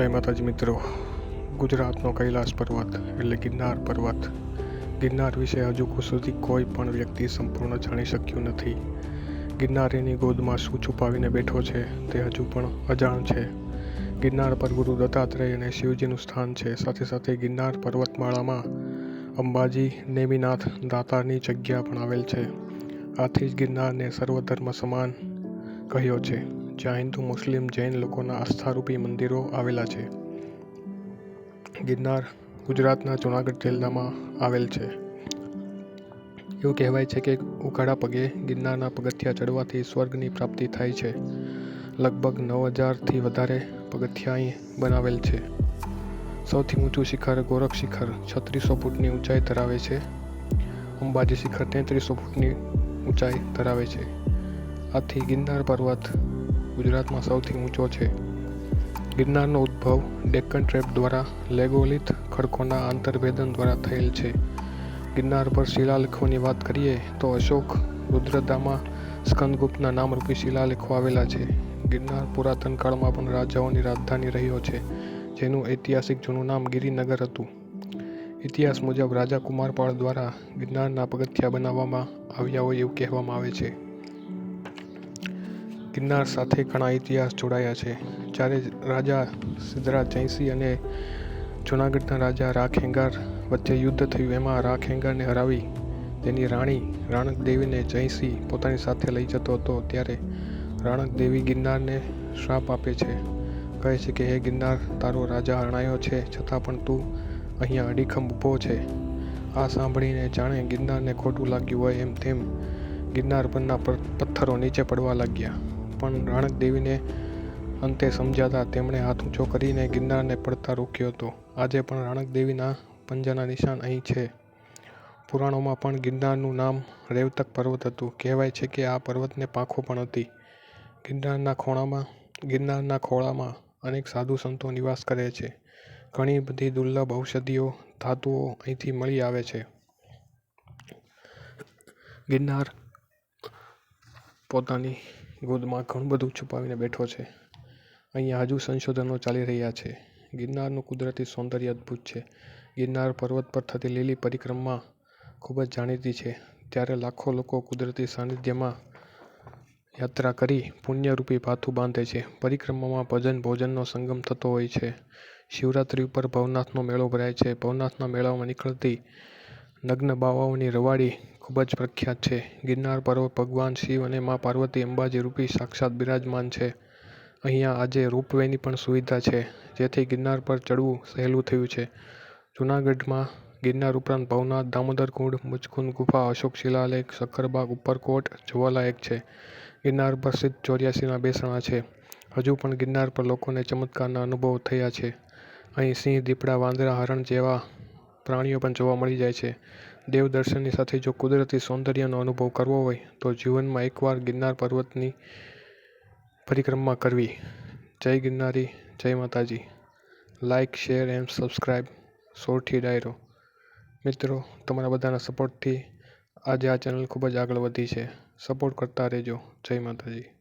જય માતાજી મિત્રો. ગુજરાતનો કૈલાસ પર્વત એટલે ગિરનાર પર્વત. ગિરનાર વિશે હજુ સુધી કોઈ પણ વ્યક્તિ સંપૂર્ણ જાણી શક્યું નથી. ગિરનાર એની ગોદમાં શું છુપાવીને બેઠો છે તે હજુ પણ અજાણ છે. ગિરનાર પર ગુરુ દત્તાત્રેય અને શિવજીનું સ્થાન છે. સાથે સાથે ગિરનાર પર્વતમાળામાં અંબાજી, નેમિનાથ દાતારની જગ્યા પણ આવેલ છે. આથી જ ગિરનારને સર્વધર્મ સમાન કહ્યો છે. જ્યાં હિન્દુ મુસ્લિમ જૈન લોકોના આસ્થારૂપી મંદિરો આવેલા છે. ગિરનાર ગુજરાતના જૂનાગઢ જિલ્લામાં આવેલ છે. એવું કહેવાય છે કે ઉઘાડા પગે ગિરનારના પગથિયા ચડવાથી સ્વર્ગની પ્રાપ્તિ થાય છે. લગભગ નવ હજારથી વધારે પગથિયા અહીં બનાવેલ છે. સૌથી ઊંચું શિખર ગોરખ શિખર છત્રીસો ફૂટની ઊંચાઈ ધરાવે છે. અંબાજી શિખર તેત્રીસો ફૂટની ઊંચાઈ ધરાવે છે. આથી ગિરનાર પર્વત ગુજરાતમાં સૌથી ઊંચો છે. ગિરનારનો ઉદ્ભવ ડેક્કન ટ્રેપ દ્વારા લેગોલિથ ખડકોના આંતરભેદન દ્વારા થયેલ છે. ગિરનાર પર શિલાલેખોની વાત કરીએ તો અશોક રુદ્રદામાં સ્કંદગુપ્તના નામરૂપી શિલાલેખો આવેલા છે. ગિરનાર પુરાતન કાળમાં પણ રાજાઓની રાજધાની રહ્યો છે, જેનું ઐતિહાસિક જૂનું નામ ગિરિનગર હતું. ઇતિહાસ મુજબ રાજા કુમારપાળ દ્વારા ગિરનારના પગથિયા બનાવવામાં આવ્યા હોય એવું કહેવામાં આવે છે. ગિરનાર સાથે ઘણા ઇતિહાસ જોડાયા છે. જ્યારે રાજા સિદ્ધરાજ જયસિંહ અને જૂનાગઢના રાજા રાખેંગાર વચ્ચે યુદ્ધ થયું, એમાં રાખેંગારને હરાવી તેની રાણી રાણક દેવીને જયસિંહ પોતાની સાથે લઈ જતો હતો, ત્યારે રાણક દેવી ગિરનારને શ્રાપ આપે છે. કહે છે કે, હે ગિરનાર, તારો રાજા હણાયો છે, છતાં પણ તું અહીંયા અડીખમ ઊભો છે. આ સાંભળીને જાણે ગિરનારને ખોટું લાગ્યું હોય એમ તેમ ગિરનાર પરના પથ્થરો નીચે પડવા લાગ્યા. પણ રાણક દેવીને અંતે સમજાતા તેમણે હાથ ઊંચો કરીને ગિરનારને પડતા રોક્યો હતો. આજે પણ રાણક દેવીના પંજાના નિશાન અહીં છે. પુરાણોમાં પણ ગિરનારનું નામ રેવતક પર્વત હતું. કહેવાય છે કે આ પર્વતને પાંખો પણ હતી. ગિરનારના ખોણામાં, ગિરનારના ખોળામાં અનેક સાધુ સંતો નિવાસ કરે છે. ઘણી બધી દુર્લભ ઔષધિઓ, ધાતુઓ અહીંથી મળી આવે છે. ગિરનાર પોતાની ગોદમાં ઘણું બધું છુપાવીને બેઠો છે. અહીંયા હજુ સંશોધનો ચાલી રહ્યા છે. ગિરનારનું કુદરતી સૌંદર્ય અદ્ભુત છે. ગિરનાર પર્વત પર થતી લીલી પરિક્રમા ખૂબ જ જાણીતી છે. ત્યારે લાખો લોકો કુદરતી સાનિધ્યમાં યાત્રા કરી પુણ્યરૂપી ભાથું બાંધે છે. પરિક્રમામાં ભજન ભોજનનો સંગમ થતો હોય છે. શિવરાત્રિ ઉપર ભવનાથનો મેળો ભરાય છે. ભવનાથના મેળામાં નીકળતી નગ્ન બાવાઓની રવાડી ખૂબ જ પ્રખ્યાત છે. ગિરનાર પર્વત ભગવાન શિવ અને મા પાર્વતી અંબાજી રૂપી સાક્ષાત બિરાજમાન છે. અહીંયા આજે રોપવેની પણ સુવિધા છે, જેથી ગિરનાર પર ચડવું સહેલું થયું છે. જૂનાગઢમાં ગિરનાર ઉપરાંત ભવનાથ, દામોદર કુંડ મુચકુંદ ગુફા, અશોક શિલાલેખ સક્કરબાગ ઉપરકોટ જોવાલાયક છે. ગિરનાર પર સિદ્ધ ચોર્યાસીના બેસણા છે. હજુ પણ ગિરનાર પર લોકોને ચમત્કારના અનુભવ થયા છે. અહીં સિંહ, દીપડા, વાંદરા, હરણ જેવા પ્રાણીઓ પણ જોવા મળી જાય છે. દેવ દર્શનની સાથે જો કુદરતી સૌંદર્યનો અનુભવ કરવો હોય, તો જીવનમાં એકવાર ગિરનાર પર્વતની પરિક્રમા કરવી. જય ગિરનારી, જય માતાજી. Like share and subscribe Sorathi Dayro. મિત્રો, તમારા બધાના સપોર્ટથી આજે આ ચેનલ ખૂબ જ આગળ વધી છે. સપોર્ટ કરતા રહેજો. જય માતાજી.